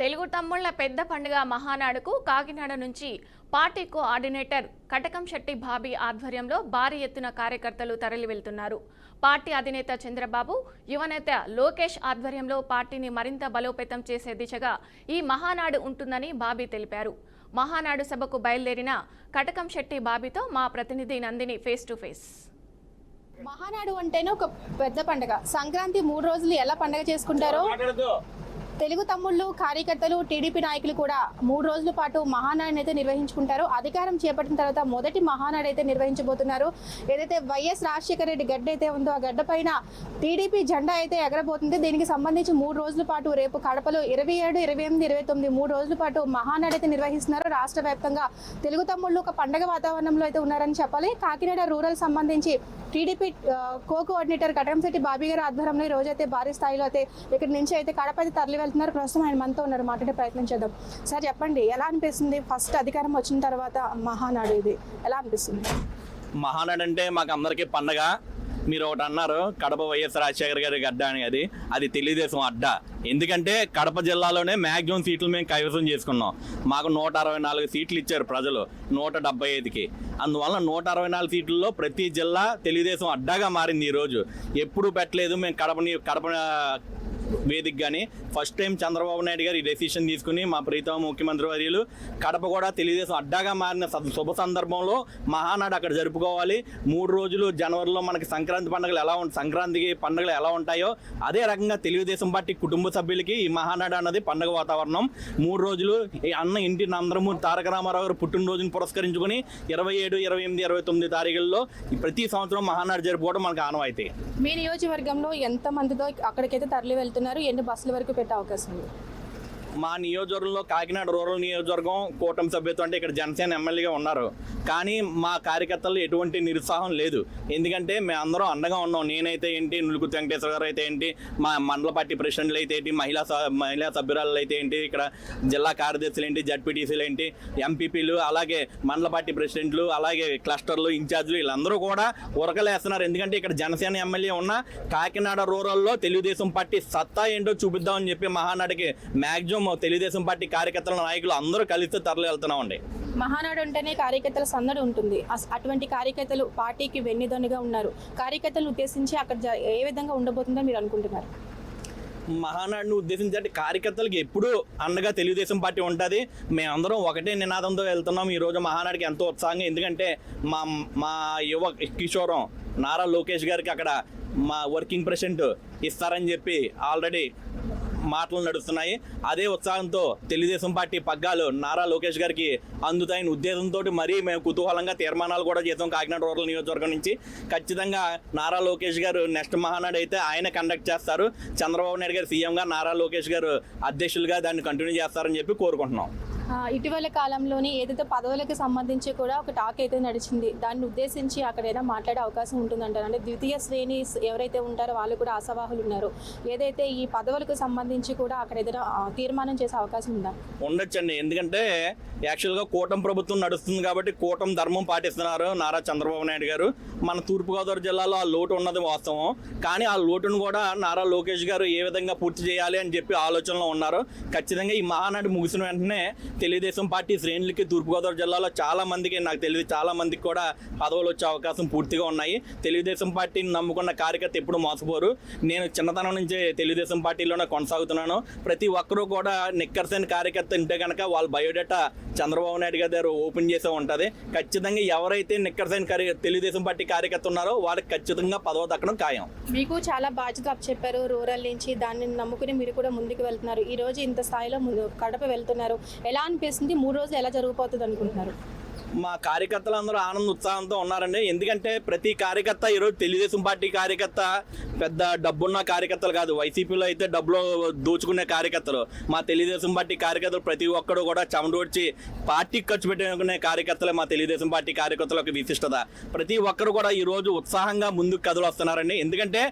తెలుగు తమ్ముళ్ళ పెద్ద పండుగ మహానాడుకు కాకినాడ నుంచి పార్టీ కోఆర్డినేటర్ కటకం శెట్టి బాబీ ఆధ్వర్యంలో భారీ ఎత్తున కార్యకర్తలు తరలి వెళ్తున్నారు పార్టీ అధినేత చంద్రబాబు యువనేత లోకేష్ ఆధ్వర్యంలో పార్టీని మరింత బలోపేతం చేసే దిశగా ఈ మహానాడు ఉంటుందని బాబీ తెలిపారు. మహానాడు సభకు బయలుదేరిన కటకం శెట్టి బాబీతో మా ప్రతినిధి Nandini face to face. Mahanadu అంటేనే ఒక పెద్ద పండగ. సంక్రాంతి మూడు రోజులు ఎలా పండగ చేసుకుంటారో తెలుగు తమ్ముళ్ళు కార్యకర్తలు టీడీపీ నాయకులు కూడా మూడు రోజుల పాటు మహానాడుని అయితే నిర్వహించుకుంటారు. అధికారం చేపట్టిన తర్వాత మొదటి మహానాడు అయితే నిర్వహించబోతున్నారు. ఏదైతే వైఎస్ రాజశేఖర రెడ్డి గడ్డ అయితే ఉందో ఆ గడ్డ పైన టీడీపీ జెండా అయితే ఎగరబోతుంది. దీనికి సంబంధించి మూడు రోజుల పాటు రేపు కడపలో ఇరవై ఏడు ఇరవై ఎనిమిది ఇరవై తొమ్మిది మూడు రోజుల పాటు మహానాడు అయితే నిర్వహిస్తున్నారు. రాష్ట్ర వ్యాప్తంగా తెలుగు తమ్ముళ్ళు ఒక పండగ వాతావరణంలో అయితే ఉన్నారని చెప్పాలి. కాకినాడ రూరల్ సంబంధించి TDP co coordinator Katamsetti Bobby గారి ఆధ్వర్యంలో ఈ రోజైతే భారీ స్థాయిలో అయితే ఇక్కడి నుంచి అయితే కడప అయితే తరలి వెళ్తున్నారు. ప్రస్తుతం ఆయన మనతో ఉన్నారు. మాట్లాడే ప్రయత్నం చేద్దాం. సార్ చెప్పండి. ఎలా అనిపిస్తుంది? ఫస్ట్ అధికారం వచ్చిన తర్వాత మహానాడు ఇది. ఎలా అనిపిస్తుంది? మహానాడు అంటే మాకు అందరికీ పండగ. మీరు ఒకటి అన్నారు కడప వైఎస్ రాజశేఖర్ గారి గడ్డ అని అది. అది తెలుగుదేశం అడ్డ. ఎందుకంటే కడప జిల్లాలోనే మ్యాక్సిమం సీట్లు మేము కైవసం చేసుకున్నాం. మాకు నూట అరవై నాలుగు సీట్లు ఇచ్చారు ప్రజలు నూట డెబ్బై ఐదుకి. అందువల్ల నూట అరవై నాలుగు సీట్లలో ప్రతి జిల్లా తెలుగుదేశం అడ్డాగా మారింది ఈరోజు. ఎప్పుడు పెట్టలేదు మేము కడపని కడప వేదిక కానీ ఫస్ట్ టైం చంద్రబాబు నాయుడు గారు ఈ డెసిషన్ తీసుకుని మా ప్రీతమ ముఖ్యమంత్రి వర్యులు కడప కూడా తెలుగుదేశం అడ్డాగా మారిన శుభ సందర్భంలో మహానాడు అక్కడ జరుపుకోవాలి. మూడు రోజులు జనవరిలో మనకి సంక్రాంతి పండుగలు ఎలా ఉంటాయి సంక్రాంతికి పండుగలు ఎలా ఉంటాయో అదే రకంగా తెలుగుదేశం పార్టీ కుటుంబ సభ్యులకి ఈ మహానాడు అన్నది పండుగ వాతావరణం. మూడు రోజులు ఈ అన్న ఇంటి నందరమూరి తారక రామారావు గారు పుట్టినరోజును పురస్కరించుకుని ఇరవై ఏడు ఇరవై ఎనిమిది ఇరవై తొమ్మిది తారీఖుల్లో ఈ ప్రతి సంవత్సరం మహానాడు జరుపుకోవడం మనకు ఆనవాయితీ. మీ నియోజకవర్గంలో ఎంత మందితో అక్కడికైతే తరలి వెళ్తున్నారు ఎన్ని బస్సుల వరకు పెట్టే అవకాశం ఉంది. మా నియోజకవర్గంలో కాకినాడ రూరల్ నియోజకవర్గం కూటమి సభ్యత్వం అంటే ఇక్కడ జనసేన ఎమ్మెల్యేగా ఉన్నారు. కానీ మా కార్యకర్తలు ఎటువంటి నిరుత్సాహం లేదు. ఎందుకంటే మేమందరం అండగా ఉన్నాం. నేనైతే ఏంటి నులుగుతి వెంకటేశ్వర గారు అయితే ఏంటి మా మండల పార్టీ ప్రెసిడెంట్లు అయితే ఏంటి మహిళా మహిళా సభ్యురాలు అయితే ఏంటి ఇక్కడ జిల్లా కార్యదర్శులు ఏంటి జడ్పీటీసీలు ఏంటి ఎంపీపీలు అలాగే మండల పార్టీ ప్రెసిడెంట్లు అలాగే క్లస్టర్లు ఇన్ఛార్జ్లు వీళ్ళందరూ కూడా ఉరకలేస్తున్నారు. ఎందుకంటే ఇక్కడ జనసేన ఎమ్మెల్యే ఉన్న కాకినాడ రూరల్లో తెలుగుదేశం పార్టీ సత్తా ఏంటో చూపిద్దామని చెప్పి మహానాడికి మ్యాక్సిమం తెలుగుదేశం పార్టీ కార్యకర్తల నాయకులు అందరూ కలిసి తరలి వెళ్తున్నామండి. మహానాడు అంటేనే కార్యకర్తల సందడి ఉంటుంది. అటువంటి కార్యకర్తలు పార్టీకి వెన్నుదన్నుగా ఉన్నారు. కార్యకర్తలను ఉద్దేశించి అక్కడ ఏ విధంగా ఉండబోతుందో మీరు అనుకుంటున్నారు? మహానాడును ఉద్దేశించి కార్యకర్తలకు ఎప్పుడూ అండగా తెలుగుదేశం పార్టీ ఉంటుంది. మేమందరం ఒకటే నినాదంతో వెళ్తున్నాం. ఈ రోజు మహానాడికి ఎంతో ఉత్సాహంగా ఎందుకంటే మా మా యువ కిషోరం నారా లోకేష్ గారికి అక్కడ మా వర్కింగ్ ప్రెసిడెంట్ ఇస్తారని చెప్పి ఆల్రెడీ మాటలు నడుస్తున్నాయి. అదే ఉత్సాహంతో తెలుగుదేశం పార్టీ పగ్గాలు నారా లోకేష్ గారికి అందుతాయని ఉద్దేశంతో మరీ మేము కుతూహలంగా తీర్మానాలు కూడా చేసాం కాకినాడ రూరల్ నియోజకవర్గం నుంచి. ఖచ్చితంగా నారా లోకేష్ గారు నెక్స్ట్ మహానాడు అయితే ఆయన కండక్ట్ చేస్తారు. చంద్రబాబు నాయుడు గారు సీఎంగా నారా లోకేష్ గారు అధ్యక్షులుగా దాన్ని కంటిన్యూ చేస్తారని చెప్పి కోరుకుంటున్నాం. ఇటీవల కాలంలోనే ఏదైతే పదవులకు సంబంధించి కూడా ఒక టాక్ అయితే నడిచింది దాన్ని ఉద్దేశించి అక్కడ ఏదైనా మాట్లాడే అవకాశం ఉంటుందంటారు. అంటే ద్వితీయ శ్రేణి ఎవరైతే ఉంటారో వాళ్ళు కూడా ఆశావాహులు ఉన్నారు. ఏదైతే ఈ పదవులకు సంబంధించి కూడా అక్కడ ఏదైనా తీర్మానం చేసే అవకాశం ఉందా? ఉండొచ్చండి. ఎందుకంటే యాక్చువల్గా కూటమి ప్రభుత్వం నడుస్తుంది కాబట్టి కూటమి ధర్మం పాటిస్తున్నారు నారా చంద్రబాబు నాయుడు గారు. మన తూర్పుగోదావరి జిల్లాలో ఆ లోటు ఉన్నది వాస్తవం. కానీ ఆ లోటును కూడా నారా లోకేష్ గారు ఏ విధంగా పూర్తి చేయాలి అని చెప్పి ఆలోచనలో ఉన్నారు. ఖచ్చితంగా ఈ మహానాడు ముగిసిన వెంటనే తెలుగుదేశం పార్టీ శ్రేణులకి తూర్పుగోదావరి జిల్లాలో చాలా మందికి నాకు తెలియదు చాలా మందికి కూడా పదవులు వచ్చే అవకాశం పూర్తిగా ఉన్నాయి. తెలుగుదేశం పార్టీని నమ్ముకున్న కార్యకర్త ఎప్పుడు మోసపోరు. నేను చిన్నతనం నుంచే తెలుగుదేశం పార్టీలోనే కొనసాగుతున్నాను. ప్రతి ఒక్కరూ కూడా నిక్కర్సైన కార్యకర్త ఉంటే కనుక వాళ్ళ బయోడేటా చంద్రబాబు నాయుడు గారు ఓపెన్ చేసే ఉంటుంది. ఖచ్చితంగా ఎవరైతే నిక్కర్సైన కార్య తెలుగుదేశం పార్టీ కార్యకర్త ఉన్నారో వాళ్ళకి ఖచ్చితంగా పదవ దక్కడం ఖాయం. మీకు చాలా బాధ్యత చెప్పారు రూరల్ నుంచి. దాన్ని నమ్ముకుని మీరు కూడా ముందుకు వెళ్తున్నారు. ఈ రోజు ఇంత స్థాయిలో కడప వెళ్తున్నారు. ఎలా అనిపిస్తుంది. మూడు రోజులు ఎలా జరిగిపోతుంది అనుకుంటున్నారు మా కార్యకర్తలు అందరూ ఆనంద ఉత్సాహంతో ఉన్నారండి. ఎందుకంటే ప్రతి కార్యకర్త ఈరోజు తెలుగుదేశం పార్టీ కార్యకర్త పెద్ద డబ్బున్న కార్యకర్తలు కాదు. వైసీపీలో అయితే డబ్బులో దోచుకునే కార్యకర్తలు. మా తెలుగుదేశం పార్టీ కార్యకర్తలు ప్రతి ఒక్కరు కూడా చెమటోడ్చి పార్టీకి ఖర్చు పెట్టుకునే కార్యకర్తలే మా తెలుగుదేశం పార్టీ కార్యకర్తల యొక్క విశిష్టత. ప్రతి ఒక్కరు కూడా ఈరోజు ఉత్సాహంగా ముందుకు కథలు వస్తున్నారండి. ఎందుకంటే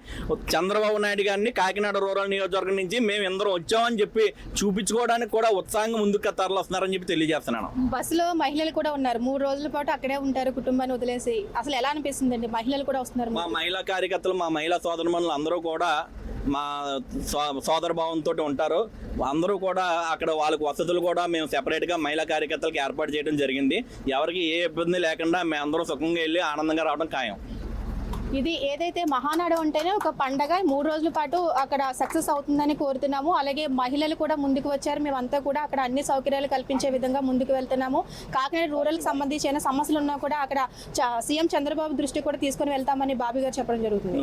చంద్రబాబు నాయుడు గారిని కాకినాడ రూరల్ నియోజకవర్గం నుంచి మేము ఎందరూ వచ్చామని చెప్పి చూపించుకోవడానికి కూడా ఉత్సాహంగా ముందుకు తరలి వస్తున్నారని చెప్పి తెలియజేస్తున్నాను. బస్సులో మహిళలు కూడా ఉన్నారు. మూడు రోజుల పాటు అక్కడే ఉంటారు కుటుంబాన్ని వదిలేసి. అసలు ఎలా అనిపిస్తుందండి? మహిళలు కూడా వస్తున్నారు మా మహిళా కార్యకర్తలు మా మహిళా సోదరుమణులు అందరూ కూడా మా సో- సోదర భావంతో ఉంటారు. అందరూ కూడా అక్కడ వాళ్ళకి వసతులు కూడా మేము సెపరేట్గా మహిళా కార్యకర్తలకు ఏర్పాటు చేయడం జరిగింది. ఎవరికి ఏ ఇబ్బంది లేకుండా మేము అందరూ సుఖంగా వెళ్ళి ఆనందంగా రావడం ఖాయం. ఇది ఏదైతే మహానాడు అంటేనే ఒక పండగ మూడు రోజుల పాటు అక్కడ సక్సెస్ అవుతుందని కోరుతున్నాము. అలాగే మహిళలు కూడా ముందుకు వచ్చారు. మేమంతా కూడా అక్కడ అన్ని సౌకర్యాలు కల్పించే విధంగా ముందుకు వెళ్తున్నాము. కాకినాడ రూరల్కి సంబంధించిన సమస్యలు ఉన్నా కూడా అక్కడ చ- సీఎం చంద్రబాబు దృష్టి కూడా తీసుకొని వెళ్తామని బాబీ గారు చెప్పడం జరుగుతుంది.